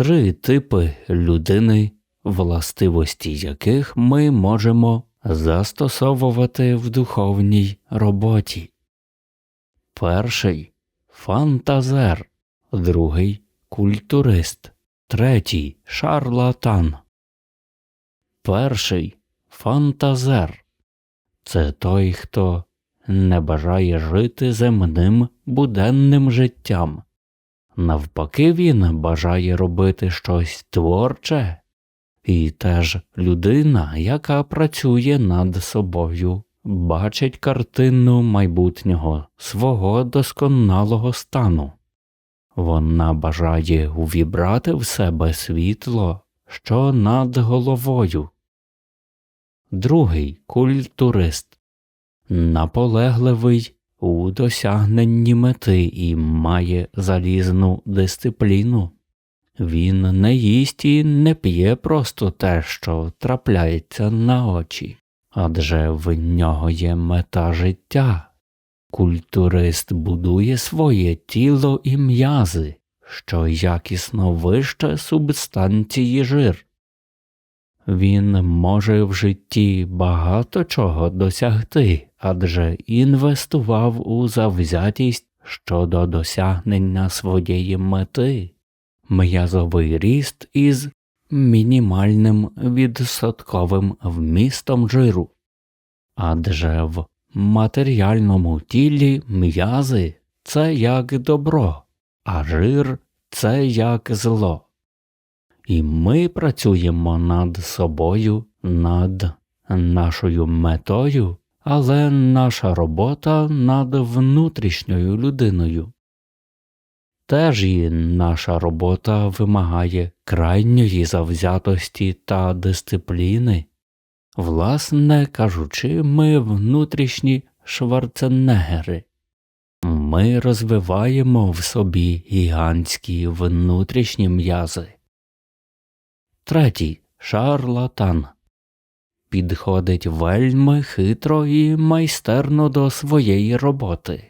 три типи людини, властивості яких ми можемо застосовувати в духовній роботі. Перший фантазер, другий культурист, третій шарлатан. Перший фантазер це той, хто не бажає жити земним буденним життям. Навпаки, він бажає робити щось творче, і теж людина, яка працює над собою, бачить картину майбутнього свого досконалого стану. Вона бажає увібрати в себе світло, що над головою. Другий культурист наполегливий у досягненні мети і має залізну дисципліну. Він не їсть і не п'є просто те, що трапляється на очі, адже в нього є мета життя. Культурист будує своє тіло і м'язи, що якісно вище субстанції жир. Він може в житті багато чого досягти, адже інвестував у завзятість щодо досягнення своєї мети, м'язовий ріст із мінімальним відсотковим вмістом жиру, адже в матеріальному тілі м'язи це як добро, а жир це як зло. І ми працюємо над собою, над нашою метою, але наша робота над внутрішньою людиною. Теж і наша робота вимагає крайньої завзятості та дисципліни. Власне кажучи, ми внутрішні шварценегери. Ми розвиваємо в собі гігантські внутрішні м'язи. Третій шарлатан підходить вельми хитро і майстерно до своєї роботи,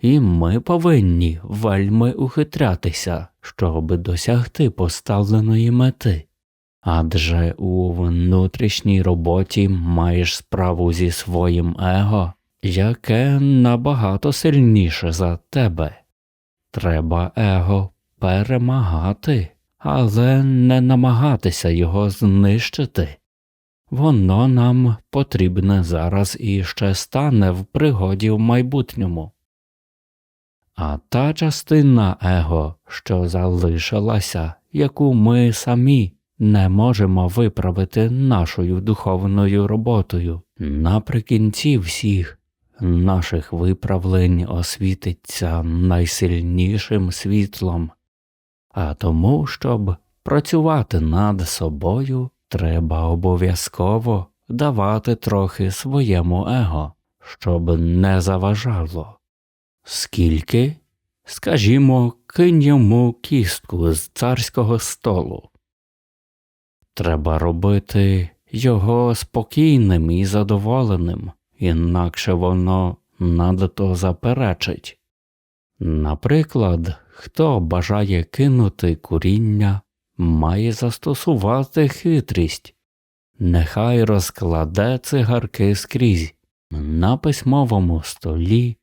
і ми повинні вельми ухитрятися, щоб досягти поставленої мети. Адже у внутрішній роботі маєш справу зі своїм его, яке набагато сильніше за тебе. Треба его перемагати але не намагатися його знищити. Воно нам потрібне зараз і ще стане в пригоді в майбутньому. А та частина его, що залишилася, яку ми самі не можемо виправити нашою духовною роботою, наприкінці всіх наших виправлень освітиться найсильнішим світлом, а тому, щоб працювати над собою, треба обов'язково давати трохи своєму его, щоб не заважало. Скільки, скажімо, кинь йому кістку з царського столу. Треба робити його спокійним і задоволеним, інакше воно надто заперечить. Наприклад, Хто бажає кинути куріння, має застосувати хитрість, нехай розкладе цигарки скрізь на письмовому столі,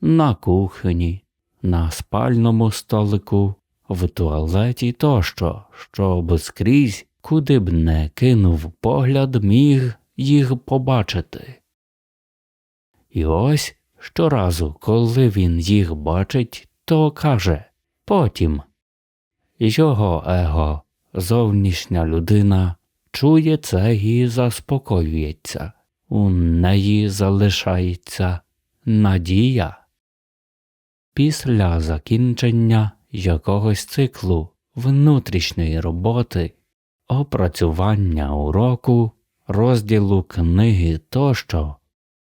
на кухні, на спальному столику, в туалеті тощо, щоб скрізь, куди б не кинув погляд, міг їх побачити. І ось щоразу, коли він їх бачить, то каже Потім його его, зовнішня людина, чує це і заспокоюється, у неї залишається надія. Після закінчення якогось циклу внутрішньої роботи, опрацювання уроку, розділу книги тощо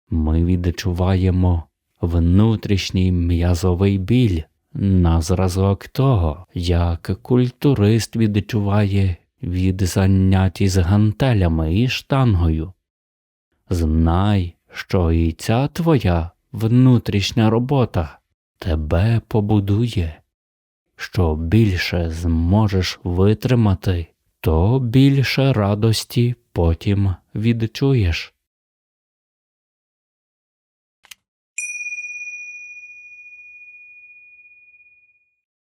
ми відчуваємо внутрішній м'язовий біль на зразок того, як культурист відчуває від занять із гантелями і штангою. Знай, що і ця твоя внутрішня робота тебе побудує, що більше зможеш витримати, то більше радості потім відчуєш.